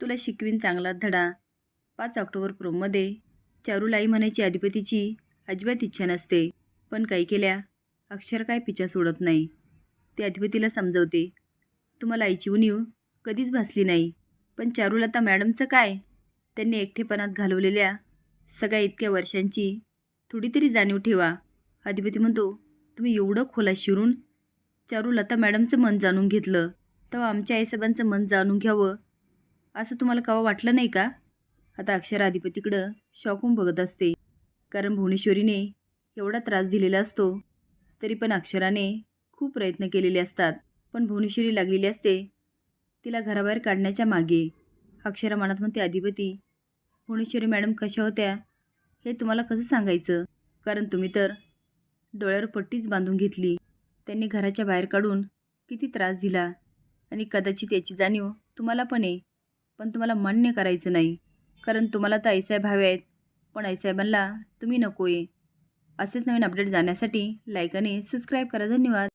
तुला शिकवीन चांगला धडा. पाच ऑक्टोबर प्रोममध्ये चारूलाई म्हणायची अधिपतीची अजिबात इच्छा नसते पण काही केल्या अक्षर काय पिछा सोडत नाही. ते अधिपतीला समजवते. तुम्हाला आईची उणीव कधीच भासली नाही पण चारुलता मॅडमचं काय? त्यांनी एकटेपणात घालवलेल्या सगळ्या इतक्या वर्षांची थोडी तरी जाणीव ठेवा. अधिपती म्हणतो तुम्ही एवढं खोला शिरून चारुलता मॅडमचं मन जाणून घेतलं. तेव्हा आमच्या आईसाहेबांचं मन जाणून घ्यावं असं तुम्हाला कवा वाटलं नाही का? आता अक्षरा अधिपतीकडं शॉकून बघत असते. कारण भुवनेश्वरीने एवढा त्रास दिलेला असतो तरी पण अक्षराने खूप प्रयत्न केलेले असतात. पण भुवनेश्वरी लागलेली असते तिला घराबाहेर काढण्याच्या मागे. अक्षरा मनात म्हणते अधिपती भुवनेश्वरी मॅडम कशा होत्या? हे तुम्हाला कसं सांगायचं? कारण तुम्ही तर डोळ्यावर पट्टीच बांधून घेतली. त्यांनी घराच्या बाहेर काढून किती त्रास दिला. आणि कदाचित याची जाणीव तुम्हाला पण आहे. पण तुम्हाला मान्य करायचं नाही. कारण तुम्हाला तर आईसाहेब हवे आहेत. पण आईसाहेबांना तुम्ही नको आहे असेच नवीन अपडेट जाण्यासाठी लाईक आणि सबस्क्राईब करा. धन्यवाद.